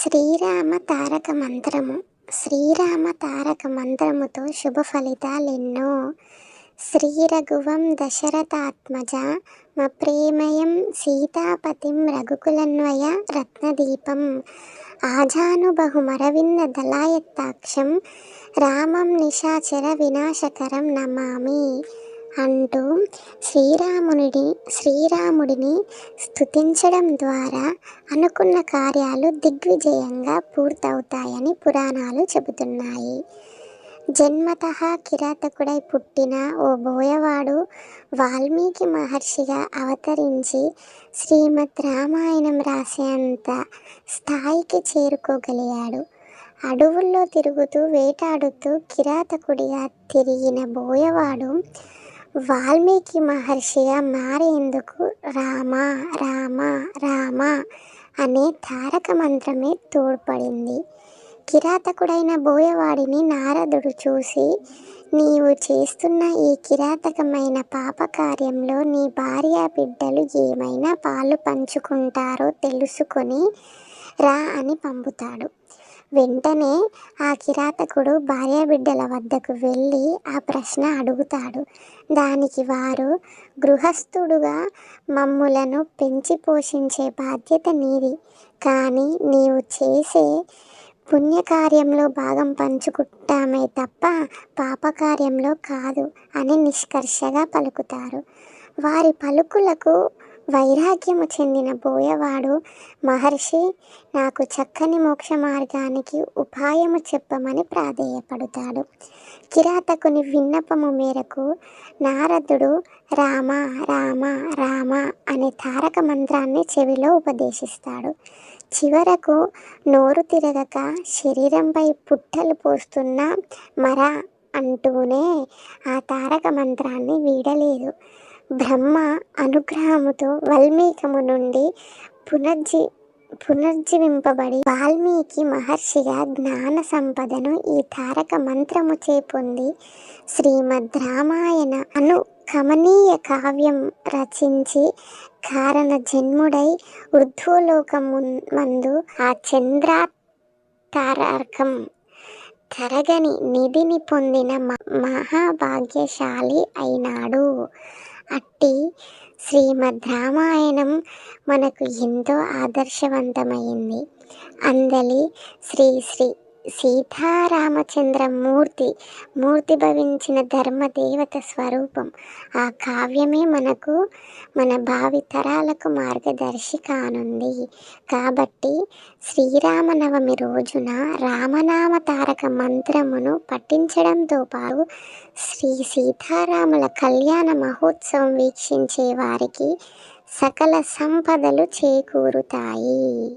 శ్రీరామ తారక మంత్రము. శ్రీరామ తారక మంత్రముతో శుభ ఫలితాలెన్నో శ్రీరఘువం దశరథాత్మజ ప్రేమయం సీతాపతిం రఘుకులన్వయ రత్నదీపం. ఆజానుబహుమరవింద దళాయత్తాక్షం రామం నిశాచర వినాశకరం నమామి. అంటూ శ్రీరామునిని శ్రీరాముడిని స్తుతించడం ద్వారా అనుకున్న కార్యాలు దిగ్విజయంగా పూర్తవుతాయని పురాణాలు చెబుతున్నాయి. జన్మత కిరాతకుడై పుట్టిన ఓ బోయవాడు వాల్మీకి మహర్షిగా అవతరించి శ్రీమద్ రామాయణం రాసేంత స్థాయికి చేరుకోగలిగాడు. అడవుల్లో తిరుగుతూ వేటాడుతూ కిరాతకుడిగా తిరిగిన బోయవాడు వాల్మీకి మహర్షిగా మారేందుకు రామ రామ రామ అనే తారక మంత్రమే తోడ్పడింది. కిరాతకుడైన బోయవాడిని నారదుడు చూసి నీవు చేస్తున్న ఈ కిరాతకమైన పాపకార్యంలో నీ భార్య బిడ్డలు ఏమైనా పాలు పంచుకుంటారో తెలుసుకొని రా అని పంపుతాడు. వెంటనే ఆ కిరాతకుడు భార్యాబిడ్డల వద్దకు వెళ్ళి ఆ ప్రశ్న అడుగుతాడు. దానికి వారు గృహస్థుడుగా మమ్ములను పెంచి పోషించే బాధ్యత నీది. కానీ నీవు చేసే పుణ్యకార్యంలో భాగం పంచుకుంటామే తప్ప పాపకార్యంలో కాదు అని నిష్కర్షగా పలుకుతారు. వారి పలుకులకు వైరాగ్యము చెందిన బోయవాడు మహర్షి నాకు చక్కని మోక్ష మార్గానికి ఉపాయము చెప్పమని ప్రాధేయపడతాడు. కిరాతకుని విన్నపము మేరకు నారదుడు రామ రామ రామ అనే తారక మంత్రాన్ని చెవిలో ఉపదేశిస్తాడు. చివరకు నోరు తిరగక శరీరంపై పుట్టలు పోస్తున్న మర అంటూనే ఆ తారక మంత్రాన్ని వీడలేదు. బ్రహ్మ అనుగ్రహముతో వాల్మీకము నుండి పునర్జీ పునర్జీవింపబడి వాల్మీకి మహర్షిగా జ్ఞాన సంపదను ఈ తారక మంత్రము చేపొంది శ్రీమద్ రామాయణ అను కమనీయ కావ్యం రచించి కారణ జన్ముడై ఉర్ధ్వలోకం మందు ఆ చంద్రాతారకం తరగని నిధిని పొందిన మహాభాగ్యశాలి అయినాడు. కాబట్టి శ్రీమద్ రామాయణం మనకు ఎంతో ఆదర్శవంతమైంది. అందలి శ్రీ శ్రీ సీతారామచంద్రమూర్తి మూర్తి భవించిన ధర్మదేవత స్వరూపం. ఆ కావ్యమే మనకు మన భావి తరాలకు మార్గదర్శి కానుంది. కాబట్టి శ్రీరామనవమి రోజున రామనామ తారక మంత్రమును పఠించడంతో పాటు శ్రీ సీతారాముల కళ్యాణ మహోత్సవం వీక్షించే వారికి సకల సంపదలు చేకూరుతాయి.